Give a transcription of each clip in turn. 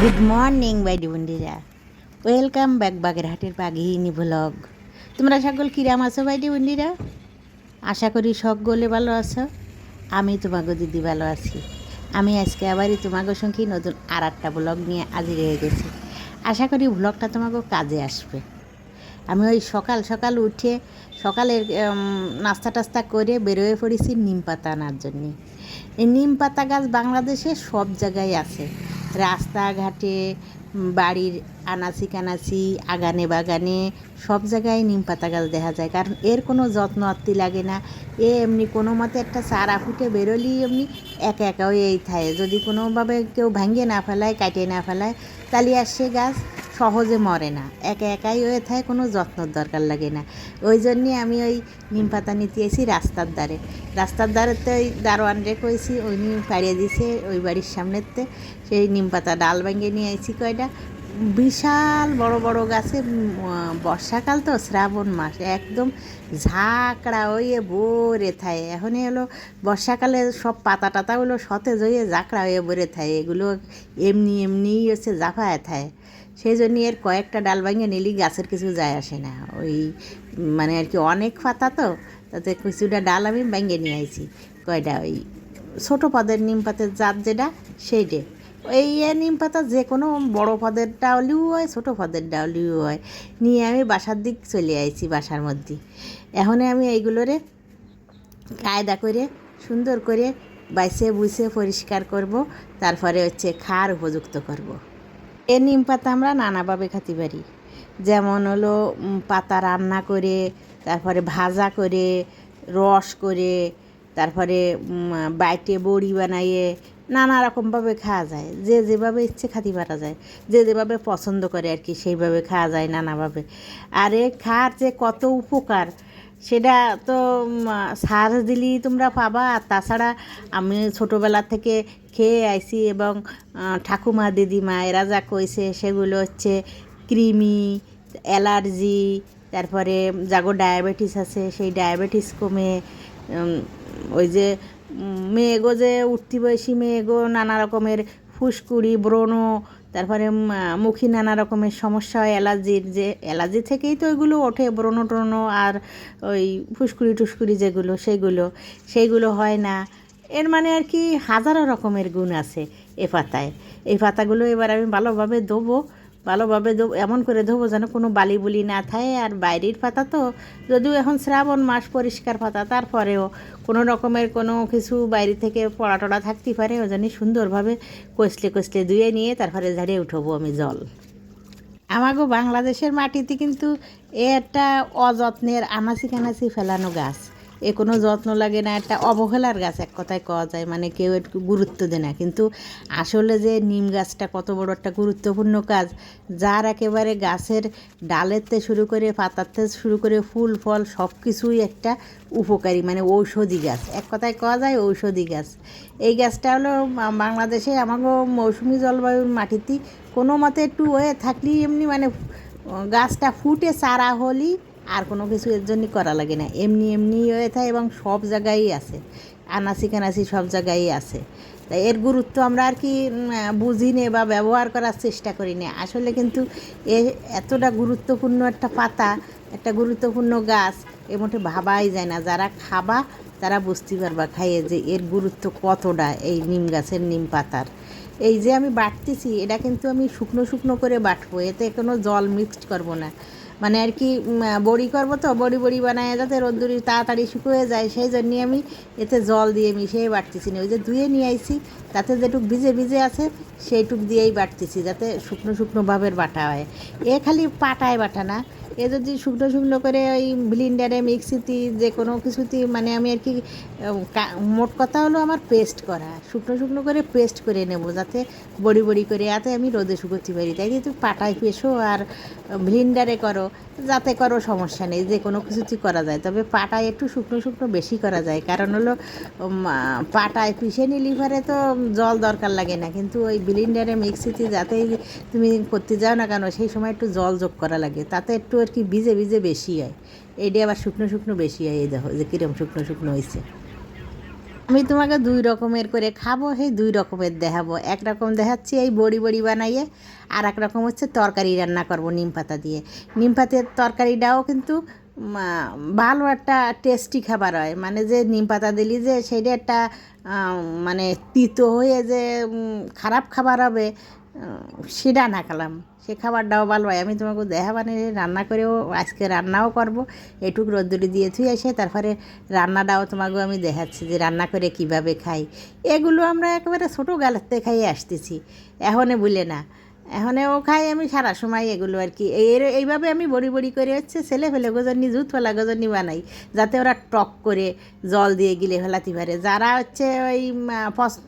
Good morning বাইডি বন্ডিরা welcome back বাগেরহাটের বাঘিনী ভ্লগ তোমরা সকল কিরাম আছো বাইডি বন্ডিরা আশা করি সকলে ভালো আছো। আমি তোমাকে দিদি ভালো আছি। আমি আজকে আবারই তোমাকে সঙ্গে নতুন আর একটা ব্লগ নিয়ে আজি রয়ে গেছি। আশা করি ব্লগটা তোমাকে কাজে আসবে। আমি ওই সকাল সকাল উঠে সকালের নাস্তা টাস্তা করে বেরোয় পড়েছি নিম পাতা আনার জন্যে। এই নিম পাতা গাছ বাংলাদেশে সব জায়গায় আছে। রাস্তাঘাটে বাড়ির আনাচি কানাচি, আগানে বাগানে, সব জায়গায় নিম পাতা গাছ দেখা যায়। কারণ এর কোনো যত্ন আত্মি লাগে না। এ এমনি কোনো মতে একটা চারা ফুটে বেরোলেই এমনি একা একা হয়ে এই থাকে যদি কোনোভাবে কেউ ভাঙিয়ে না ফেলায়, কাটিয়ে না ফেলায়, তাহলে আর সে গাছ সহজে মরে না। একা একাই হয়ে থাকে কোনো যত্নর দরকার লাগে না। ওই জন্যে আমি ওই নিম পাতা নিতে এসি রাস্তার ধারে। রাস্তার ধারে তো ওই কইছি ওই নিম পাড়িয়ে দিছে ওই বাড়ির সামনেতে। সেই নিম পাতা ডাল ভেঙে নিয়ে আইছি কয়টা? বিশাল বড় বড় গাছে বর্ষাকাল তো শ্রাবণ মাস, একদম ঝাঁকড়া হয়ে ভরে থাকে। এখনই হলো বর্ষাকালে সব পাতা টাতা হলো সতেজ হয়ে ঝাঁকড়া হয়ে ভরে থাকে। এগুলো এমনি এমনি হচ্ছে জাফায় থাকে। সেই জন্য এর কয়েকটা ডাল ভাঙিয়ে নিলেই গাছের কিছু যায় আসে না। ওই মানে আর কি অনেক পাতা তো, তাতে কিছুটা ডাল আমি ভেঙে নিয়ে আইছি। কয়টা ওই ছোটো পদের নিম পাতের জাত যেটা, সেইটে। এই নিম পাতা যে কোনো বড়ো পদের ডাউলিও হয়, ছোটো পদের ডাউলিও হয়। নিয়ে আমি বাসার দিক চলে আইছি বাসার মধ্যে। এখন আমি এইগুলোরে কায়দা করে, সুন্দর করে বাইসে বুঝে পরিষ্কার করব, তারপরে হচ্ছে খার উপযুক্ত করব। এ নিম পাতা আমরা নানাভাবে খেতে পারি। যেমন হলো পাতা রান্না করে, তারপরে ভাজা করে, রস করে, তারপরে বাইটে বড়ি বানাইয়ে নানা রকমভাবে খাওয়া যায়। যে যেভাবে ইচ্ছে খাতি পারা যায়, যে যেভাবে পছন্দ করে আর কি, সেইভাবে খাওয়া যায় নানাভাবে। আর এ খাওয়ার যে কত উপকার, সেটা তো সার দিলেই তোমরা পাবা। আর তাছাড়া আমি ছোটোবেলা থেকে খেয়ে আইছি এবং ঠাকুমা দিদিমা এরা যা কইছে, সেগুলো হচ্ছে কৃমি, অ্যালার্জি, তারপরে যাগো ডায়াবেটিস আছে, সেই ডায়াবেটিস কমে ওই যে মেয়েগো যে উঠতি বয়সী মেয়েগো নানা রকমের ফুসকুড়ি, ব্রণ, তারপরে মুখী নানা রকমের সমস্যা হয়, অ্যালার্জির যে, অ্যালার্জি থেকেই তো ওইগুলো ওঠে, ব্রণ, ট্রণ আর ওই ফুসকুড়ি, টুসকুড়ি যেগুলো সেইগুলো সেইগুলো হয় না। এর মানে আর কি হাজারো রকমের গুণ আছে এ পাতায়। এই পাতাগুলো এবার আমি ভালোভাবে দেবো ভালোভাবে এমন করে ধোবো যেন কোনো বালি বুলি না থাকে। আর বাইরের পাতা তো, যদিও এখন শ্রাবণ মাস পরিষ্কার পাতা, তারপরেও কোনো রকমের কোনো কিছু বাইরে থেকে পড়া টড়া থাকতে পারে ওই জন্য সুন্দরভাবে কষলে কষলে ধুয়ে নিয়ে তারপরে ঝাড়িয়ে উঠবো আমি জল। আমাগো বাংলাদেশের মাটিতে কিন্তু এ একটা অযত্নের আনাচি কানাচি ফেলানো গাছ। এ কোনো যত্ন লাগে না। একটা অবহেলার গাছ এক কথায় কওয়া যায় মানে কেউ একটু গুরুত্ব দেয় না। কিন্তু আসলে যে নিম গাছটা কত বড় একটা গুরুত্বপূর্ণ কাজ, যার একেবারে গাছের ডালের থেকে শুরু করে থেকে শুরু করে ফুল, ফল সব কিছুই একটা উপকারী মানে ঔষধি গাছ। এক কথায় কওয়া যায় ঔষধি গাছ। এই গাছটা হলো বাংলাদেশে আমাকে মৌসুমি জলবায়ুর মাটিতে কোনো মতে একটু হয়ে থাকলেই এমনি মানে গাছটা ফুটে চারা হলেই আর কোনো কিছু এর জন্য করা লাগে না। এমনি এমনি হয়ে থাকে এবং সব জায়গায়ই আছে। আনাচি কানাচি সব জায়গায়ই আছে। তাই এর গুরুত্ব আমরা আর কি বুঝি নে বা ব্যবহার করার চেষ্টা করি না। আসলে কিন্তু এ এতটা গুরুত্বপূর্ণ একটা পাতা, একটা গুরুত্বপূর্ণ গাছ এর মধ্যে ভাবাই যায় না। যারা খাবা, তারা বুঝতে পারবা খাইয়ে যে এর গুরুত্ব কতটা এই নিম গাছের নিম পাতার। এই যে আমি বাটতেছি এটা কিন্তু আমি শুকনো শুকনো করে বাটবো। এতে কোনো জল মিক্সড করব না। মানে আর কি বড়ি করব তো, বড়ি বড়ি বানায় যাতে রোদ্দুরি তাড়াতাড়ি শুকিয়ে যায়, সেই জন্যই আমি এতে জল দিয়ে মিশিয়ে বাটতেছি না। ওই যে ধুয়ে নিয়ে আইছি, তাতে যেটুক ভিজে ভিজে আছে, সেইটুক দিয়েই বাটতেছি, যাতে শুকনো শুকনো ভাবের বাটা হয়। এ খালি পাটায় বাটা না এ যদি শুকনো শুকনো করে ওই ব্লিন্ডারে মিক্সিতে যে কোনো কিছুতে মানে আমি আর কি মোট কথা হলো আমার পেস্ট করা। শুকনো শুকনো করে পেস্ট করে নেব যাতে বড়ি বড়ি করে এতে আমি রোদে শুকোতে পারি। তাই তুমি পাটায় পেশো আর ব্লিন্ডারে করো, যাতে করো সমস্যা নেই, যে কোনো কিছুতেই করা যায়। তবে পাটায় একটু শুকনো শুকনো বেশি করা যায়। কারণ হলো পাটায় পিষে নিলি পরে তো জল দরকার লাগে না। কিন্তু ওই ব্লিন্ডারে মিক্সিতে যাতেই তুমি করতে যাও না কেন, সেই সময় একটু জল যোগ করা লাগে। তাতে একটু আর কি ভিজে ভিজে বেশি হয় এইটা আবার শুকনো শুকনো বেশি হয় এই দেখো, যে কিরম শুকনো শুকনো হয়েছে আমি তোমাকে দুই রকমের করে খাব সেই দুই রকমের দেখাবো। এক রকম দেখাচ্ছি এই বড়ি বড়ি বানাইয়ে, আর এক রকম হচ্ছে তরকারি রান্না করব নিম পাতা দিয়ে। নিম পাতার তরকারিটাও কিন্তু ভালো একটা টেস্টি খাবার হয়। মানে যে নিম পাতা দিলি যে সেইটা একটা মানে তিতো হয়ে যে খারাপ খাবার হবে। সেটা না খেলাম সে খাবারটাও ভালো হয়। আমি তোমাকে দেখা মানে রান্না করেও আজকে রান্নাও করব। এটুক রোদ্দুরি দিয়ে থুই এসে তারপরে রান্নাটাও তোমাকে আমি দেখাচ্ছি যে রান্না করে কীভাবে খাই। এগুলো আমরা একেবারে ছোটো গালাতে খাইয়ে আসতেছি। এখনে বলে না। এখনেও খাই আমি সারা সময় এগুলো আর কি। এর এইভাবে আমি বড়ি বড়ি করে হচ্ছে ছেলে ফেলে গজনি, জুত ফেলা গজনি বানাই, যাতে ওরা টক করে জল দিয়ে গিলে ফেলাতে পারে। যারা হচ্ছে ওই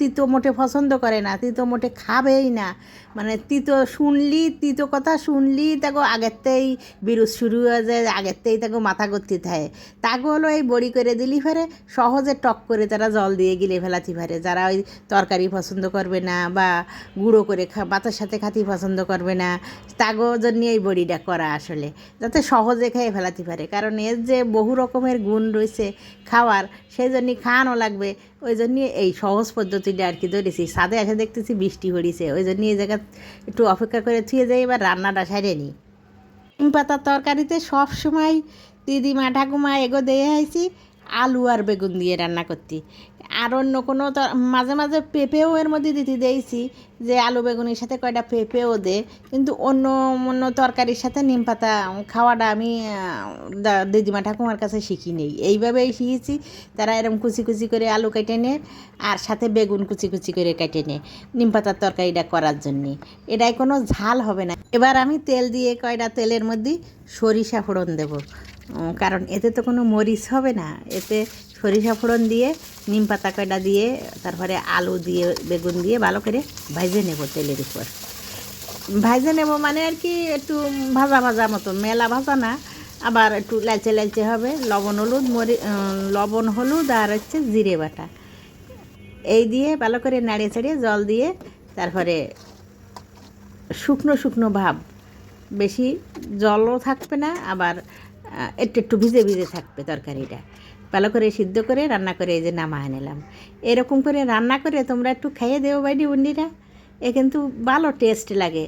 তিতো মোটে পছন্দ করে না, তিতো মোটে খাবেই না। মানে তিতো শুনলি, তিতো কথা শুনলি, তাকে আগেরতেই বিরুজ শুরু হয়ে যায়, আগেরতেই তাকে মাথা করতে থাকে তাকে হলো এই বড়ি করে দিলি ফেরে সহজে টক করে তারা জল দিয়ে গিলে ফেলাতে পারে। যারা ওই তরকারি পছন্দ করবে না বা গুঁড়ো করে খা ভাতের সাথে খাতি পছন্দ করবে না, তাগো জন্য এই বড়িটা করা আসলে। যাতে সহজে খেয়ে ফেলাতে পারে, কারণ এর যে বহু রকমের গুণ রয়েছে খাওয়ার, সেই জন্যই খাওয়ানো লাগবে। ওই জন্য এই সহজ পদ্ধতিটা আর কি ধরেছি। সাদে এসে দেখতেছি বৃষ্টি পড়িছে ওই জন্য এই জায়গা একটু অপেক্ষা করে থুয়ে যাই, এবার রান্নাটা সারে নিম পাতার তরকারিতে সবসময় দিদিমা, ঠাকুমা, এগো দিয়ে আইছি, আলু আর বেগুন দিয়ে রান্না করতি। আর অন্য কোনো মাঝে মাঝে পেঁপেও এর মধ্যে দিতে দিয়েছি যে আলু বেগুনের সাথে কয়টা পেঁপেও দে। কিন্তু অন্য অন্য তরকারির সাথে নিম পাতা খাওয়াটা আমি দিদিমা ঠাকুমার কাছে শিখি নেই। এইভাবেই শিখেছি। তারা এরকম কুচি কুচি করে আলু কেটে নেয় আর সাথে বেগুন কুচি কুচি করে কেটে নেয় নিম পাতার তরকারিটা করার জন্যে। এটাই কোনো ঝাল হবে না। এবার আমি তেল দিয়ে কয়টা তেলের মধ্যে সরিষা ফোড়ন দেবো। কারণ এতে তো কোনো মরিচ হবে না। এতে সরিষা ফোড়ন দিয়ে, নিম পাতা কয়টা দিয়ে, তারপরে আলু দিয়ে, বেগুন দিয়ে ভালো করে ভাজে নেব তেলের উপর। ভাজে নেব মানে আর কি একটু ভাজা ভাজা মতো, মেলা ভাজা না। আবার একটু লালচে লালচে হবে, লবণ হলুদ, মরি লবণ হলুদ আর হচ্ছে জিরে বাটা। এই দিয়ে ভালো করে নাড়িয়ে ছাড়িয়ে জল দিয়ে তারপরে শুকনো শুকনো ভাব। বেশি জলও থাকবে না, আবার একটু একটু ভিজে ভিজে থাকবে তরকারিটা। ভালো করে সিদ্ধ করে রান্না করে এই যে নামায় নিলাম। এরকম করে রান্না করে তোমরা একটু খাইয়ে দেও বাইডি উন্ডিরা এ কিন্তু ভালো টেস্ট লাগে।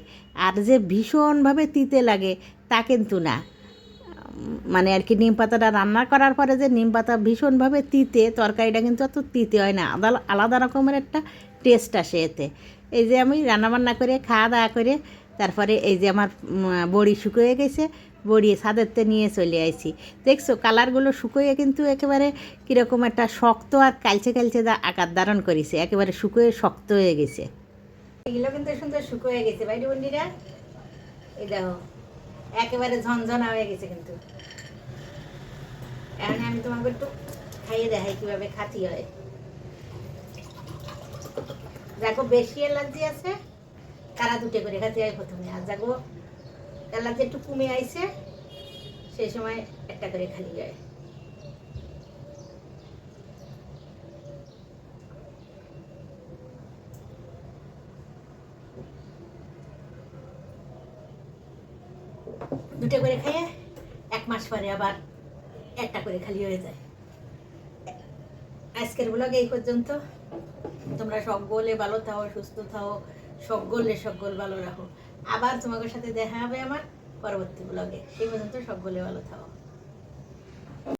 আর যে ভীষণভাবে তিতে লাগে তা কিন্তু না। মানে আর কি নিম পাতাটা রান্না করার পরে যে নিম পাতা ভীষণভাবে তিতে, তরকারিটা কিন্তু অত তিতে হয় না। আলাদা আলাদা রকমের একটা টেস্ট আসে এতে। এই যে আমি রান্নাবান্না করে খাওয়া দাওয়া করে, তারপরে এই যে আমার বড়ি শুকিয়ে গেছে বড়ি ছাদেরতে নিয়ে চলে আইছি। দেখছ, কালারগুলো শুকোয়ে কিন্তু একেবারে কীরকম একটা শক্ত আর কালচে কালচে আকার ধারণ করেছে, একেবারে শুকোয়ে শক্ত হয়ে গেছে। এগুলো কিন্তু সুন্দর শুকিয়ে গেছে, বাইরে বন্ডিরা এই দেখো, একেবারে ঝনঝনা হয়ে গেছে কিন্তু। এখন আমি তোমাকে একটু খাইয়ে দেখাই কীভাবে খাতি হয়। দেখো, বেশি অ্যালার্জি আছে, তারা দুটো করে খাতি হয় প্রথমে। আর যাগো অ্যালার্জি একটু কমে আইছে, সেই সময় একটা করে খালি হয় দুটো করে খাইয়ে এক মাস পরে আবার একটা করে খালি হয়ে যায়। আজকের ব্লগ এই পর্যন্ত। তোমরা সকলে ভালো থাও, সুস্থ থাও, সকলে সকল ভালো রাখো। আবার তোমাদের সাথে দেখা হবে আমার পরবর্তী ব্লগে সেই পর্যন্ত সকলে ভালো থাও